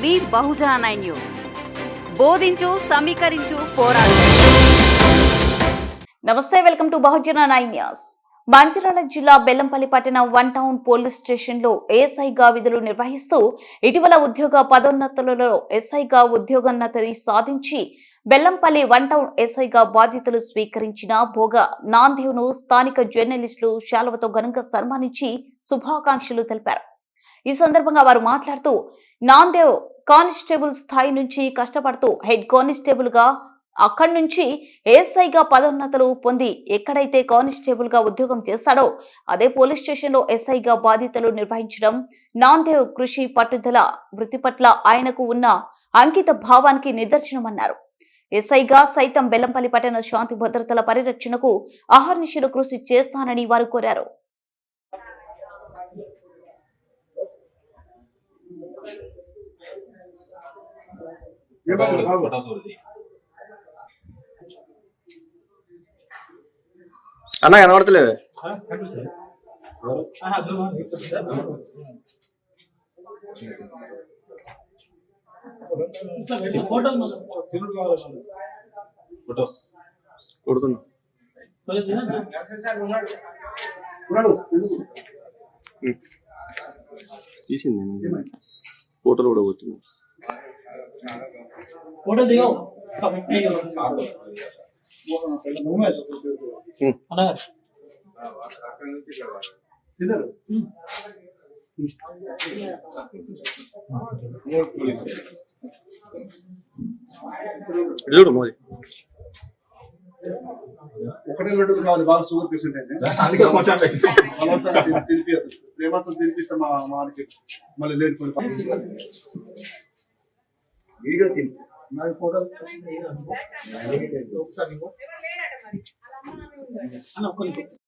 మీ బహుజన nine news. బోధించు సమీకరించు పోరాడు. నమస్తే welcome to Bahujana nine news. Mancherial జిల్లా బెల్లంపల్లి పట్టణ వన్ టౌన్ పోలీస్ స్టేషన్లో ఏఎస్ఐగా విధులు నిర్వహిస్తూ ఇటీవల ఉద్యోగ పదోన్నతులలో ఎస్ఐగా ఉద్యోగోన్నతి సాధించి బెల్లంపల్లి వన్ టౌన్ ఎస్ఐగా బాధ్యతలు స్వీకరించిన భోగ నాందేవ్ను స్థానిక జర్నలిస్టులు శాలువతో ఘనంగా సన్మానించి శుభాకాంక్షలు తెలిపారు. ఈ సందర్భంగా వారు మాట్లాడుతూ నాందేవ్ కానిస్టేబుల్ స్థాయి నుంచి కష్టపడుతూ హెడ్ కానిస్టేబుల్గా అక్కడి నుంచి ఏఎస్ఐగా పదోన్నతులు పొంది ఎక్కడైతే కానిస్టేబుల్గా ఉద్యోగం చేశాడో అదే పోలీస్ స్టేషన్లో ఎస్ఐగా బాధ్యతలు నిర్వహించడం నాందేవ్ కృషి పట్టుదల వృత్తి పట్ల ఆయనకు ఉన్న అంకిత భావానికి నిదర్శనమన్నారు. ఎస్ఐగా సైతం బెల్లంపల్లి పట్టణ శాంతి భద్రతల పరిరక్షణకు అహర్నిశలు కృషి చేస్తానని వారు కోరారు. అన్న కనబడతలేవే? కొడుతున్నా. తీసింది నేను. ఫోటోలు కూడా కొట్టింది ఫోటో దిగో అలా ఇటు చూడు మోదీ. ఒకటే లడ్డూలు కావాలి బాగా షుగర్ పేషెంట్ అయితే. తిని- తినిపియద్దు. ప్రేమతో తినిపిస్తే మా మానికి మళ్ళీ లేనిపోయి వీడియో తిని నాకు ఫోటో అన్న ఒక్క నిమిషం.